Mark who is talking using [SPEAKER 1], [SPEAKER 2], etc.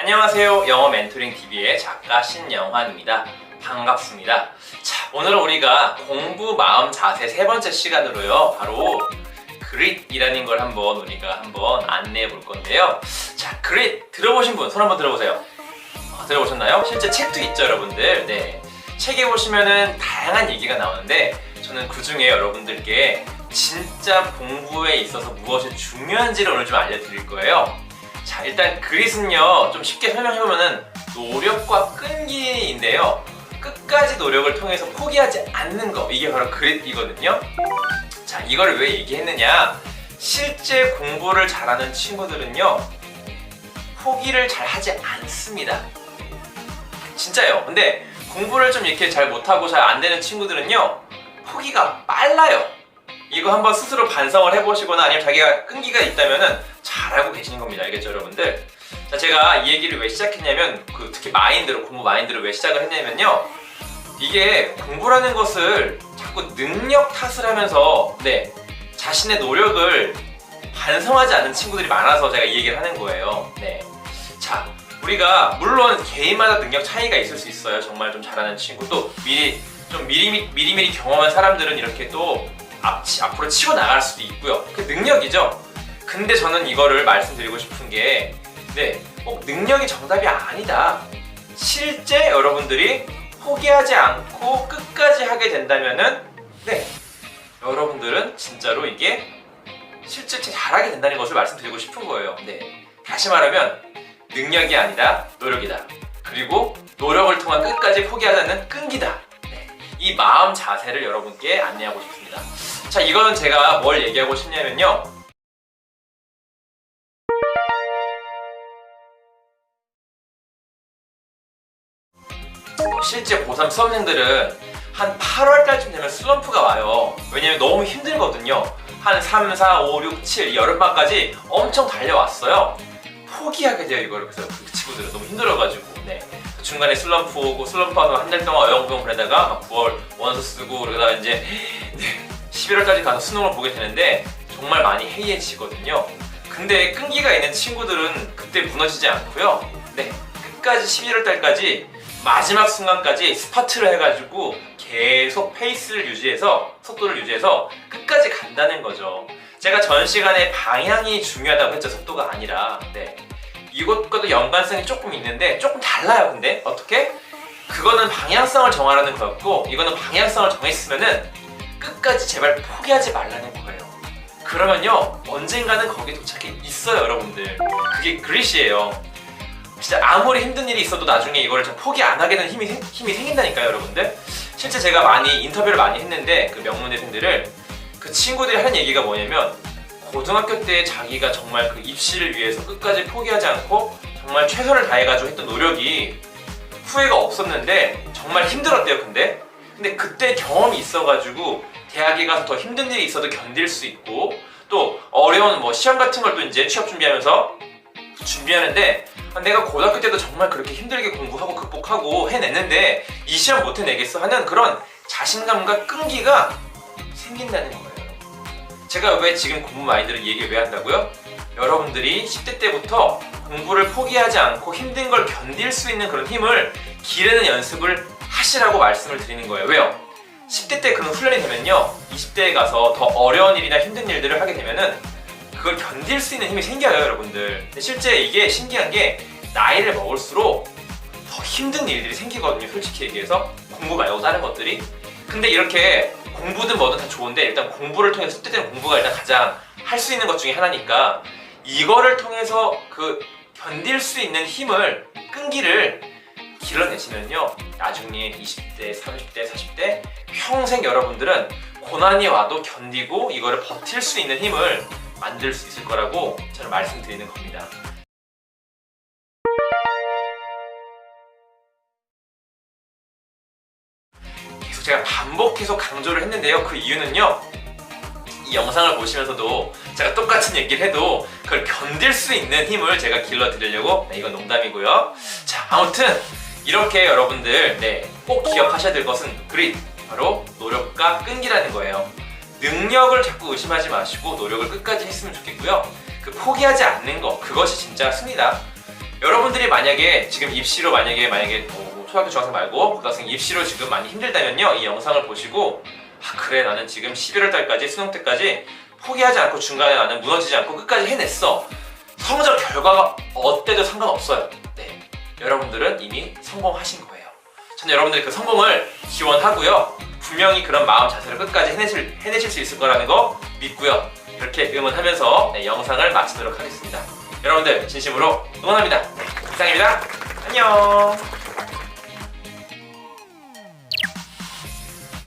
[SPEAKER 1] 안녕하세요. 영어 멘토링 TV의 작가 신영환입니다. 반갑습니다. 자, 오늘은 우리가 공부 마음 자세 세 번째 시간으로요. 바로 그릿이라는 걸 한번 우리가 한번 안내해 볼 건데요. 자, 그릿 들어보신 분 손 한번 들어보세요. 아, 들어보셨나요? 실제 책도 있죠, 여러분들. 네. 책에 보시면은 다양한 얘기가 나오는데 저는 그 중에 여러분들께 진짜 공부에 있어서 무엇이 중요한지를 오늘 좀 알려드릴 거예요. 자, 일단 그릿은요, 좀 쉽게 설명해보면은 노력과 끈기인데요. 끝까지 노력을 통해서 포기하지 않는 거. 이게 바로 그릿이거든요. 자, 이걸 왜 얘기했느냐? 실제 공부를 잘하는 친구들은요, 포기를 잘 하지 않습니다. 진짜요. 근데 공부를 좀 이렇게 잘 못하고 잘 안 되는 친구들은요, 포기가 빨라요. 이거 한번 스스로 반성을 해보시거나 아니면 자기가 끈기가 있다면은 잘 알고 계시는 겁니다. 알겠죠, 여러분들? 자, 제가 이 얘기를 왜 시작했냐면, 그 특히 마인드로, 공부 마인드로 왜 시작을 했냐면요. 이게 공부라는 것을 자꾸 능력 탓을 하면서, 네, 자신의 노력을 반성하지 않는 친구들이 많아서 제가 이 얘기를 하는 거예요. 네. 자, 우리가 물론 개인마다 능력 차이가 있을 수 있어요. 정말 좀 잘하는 친구 또 미리 좀 미리 미리미리 경험한 사람들은 이렇게 또 앞, 앞으로 치고 나갈 수도 있고요. 그 능력이죠. 근데 저는 이거를 말씀드리고 싶은 게 네, 꼭 능력이 정답이 아니다. 실제 여러분들이 포기하지 않고 끝까지 하게 된다면은 네, 여러분들은 진짜로 이게 실제 잘하게 된다는 것을 말씀드리고 싶은 거예요. 네. 다시 말하면 능력이 아니다 노력이다. 그리고 노력을 통한 끝까지 포기하자는 끈기다. 네. 이 마음 자세를 여러분께 안내하고 싶습니다. 자, 이거는 제가 뭘 얘기하고 싶냐면요. 실제 고3 수험생들은 한 8월달쯤 되면 슬럼프가 와요. 왜냐면 너무 힘들거든요. 한 3, 4, 5, 6, 7 여름방까지 엄청 달려왔어요. 포기하게 돼요 이거를 그래서 그 친구들은 너무 힘들어가지고 네. 중간에 슬럼프 오고 슬럼프 하고 한 달 동안 어영부영 보내다가 막 9월 원서 쓰고 그러다가 이제 네, 11월까지 가서 수능을 보게 되는데 정말 많이 해이해지거든요. 근데 끈기가 있는 친구들은 그때 무너지지 않고요. 네, 끝까지 11월 달까지 마지막 순간까지 스파트를 해가지고 계속 페이스를 유지해서 속도를 유지해서 끝까지 간다는 거죠. 제가 전 시간에 방향이 중요하다고 했죠. 속도가 아니라. 네. 이것과도 연관성이 조금 있는데 조금 달라요. 근데 어떻게? 그거는 방향성을 정하라는 거였고 이거는 방향성을 정했으면은 끝까지 제발 포기하지 말라는 거예요. 그러면요 언젠가는 거기 도착해 있어요, 여러분들. 그게 그릿이에요. 진짜 아무리 힘든 일이 있어도 나중에 이거를 좀 포기 안 하게 되는 힘이, 생- 힘이 생긴다니까요, 여러분들. 실제 제가 많이 인터뷰를 많이 했는데 그 명문대생들을 그 친구들이 하는 얘기가 뭐냐면 고등학교 때 자기가 정말 그 입시를 위해서 끝까지 포기하지 않고 정말 최선을 다해가지고 했던 노력이 후회가 없었는데 정말 힘들었대요, 근데. 근데 그때 경험이 있어가지고 대학에 가서 더 힘든 일이 있어도 견딜 수 있고 또 어려운 뭐 시험 같은 걸 또 이제 취업 준비하면서 준비하는데 아, 내가 고등학교 때도 정말 그렇게 힘들게 공부하고 극복하고 해냈는데 이 시험 못 해내겠어 하는 그런 자신감과 끈기가 생긴다는 거예요. 제가 왜 지금 공부 마인드를 얘기를 왜 한다고요? 여러분들이 10대 때부터 공부를 포기하지 않고 힘든 걸 견딜 수 있는 그런 힘을 기르는 연습을 하시라고 말씀을 드리는 거예요. 왜요? 10대 때 그런 훈련이 되면요. 20대에 가서 더 어려운 일이나 힘든 일들을 하게 되면은 그걸 견딜 수 있는 힘이 생겨요, 여러분들. 실제 이게 신기한 게 나이를 먹을수록 더 힘든 일들이 생기거든요, 솔직히 얘기해서. 공부 말고 다른 것들이. 근데 이렇게 공부든 뭐든 다 좋은데 일단 공부를 통해서 10대 때는 공부가 일단 가장 할 수 있는 것 중에 하나니까 이거를 통해서 그 견딜 수 있는 힘을 끈기를 길러내시면요 나중에 20대, 30대, 40대 평생 여러분들은 고난이 와도 견디고 이거를 버틸 수 있는 힘을 만들 수 있을 거라고 저는 말씀드리는 겁니다. 제가 반복해서 강조를 했는데요. 그 이유는요. 이 영상을 보시면서도 제가 똑같은 얘기를 해도 그걸 견딜 수 있는 힘을 제가 길러드리려고 네, 이건 농담이고요. 자, 아무튼 이렇게 여러분들 네, 꼭 기억하셔야 될 것은 그릿 바로 노력과 끈기라는 거예요. 능력을 자꾸 의심하지 마시고 노력을 끝까지 했으면 좋겠고요. 그 포기하지 않는 거 그것이 진짜 승리다. 여러분들이 만약에 지금 입시로 만약에 만약에 뭐 초등학교 중학생 말고 고등학생 입시로 지금 많이 힘들다면요 이 영상을 보시고 아 그래 나는 지금 11월 달까지 수능 때까지 포기하지 않고 중간에 나는 무너지지 않고 끝까지 해냈어. 성적 결과가 어때도 상관없어요. 네 여러분들은 이미 성공하신 거예요. 저는 여러분들의 그 성공을 기원하고요 분명히 그런 마음 자세로 끝까지 해내실, 해내실 수 있을 거라는 거 믿고요. 이렇게 응원하면서 네, 영상을 마치도록 하겠습니다. 여러분들 진심으로 응원합니다. 이상입니다. 안녕